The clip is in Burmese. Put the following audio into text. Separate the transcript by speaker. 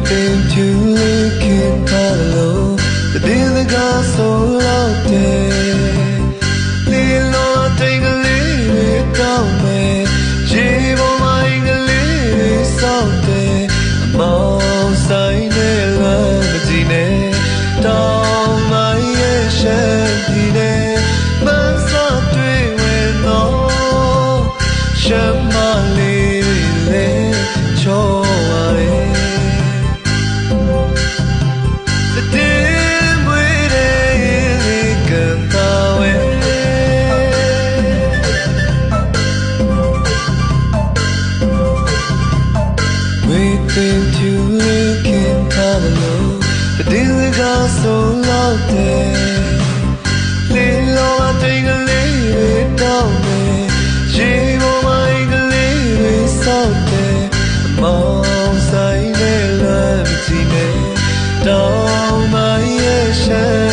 Speaker 1: expecting to look The days are gone so စားဆုံးလောက်တယ်လေလောကတိတ်ကလေးတွေတောင်းတယ်ရေပေါ်မှာအိမ်ကလေးတွေစောက်တယ်မောင်ဆိုင်နဲ့လမ်းကြည့်နေတောင်းမရဲ့ရှာ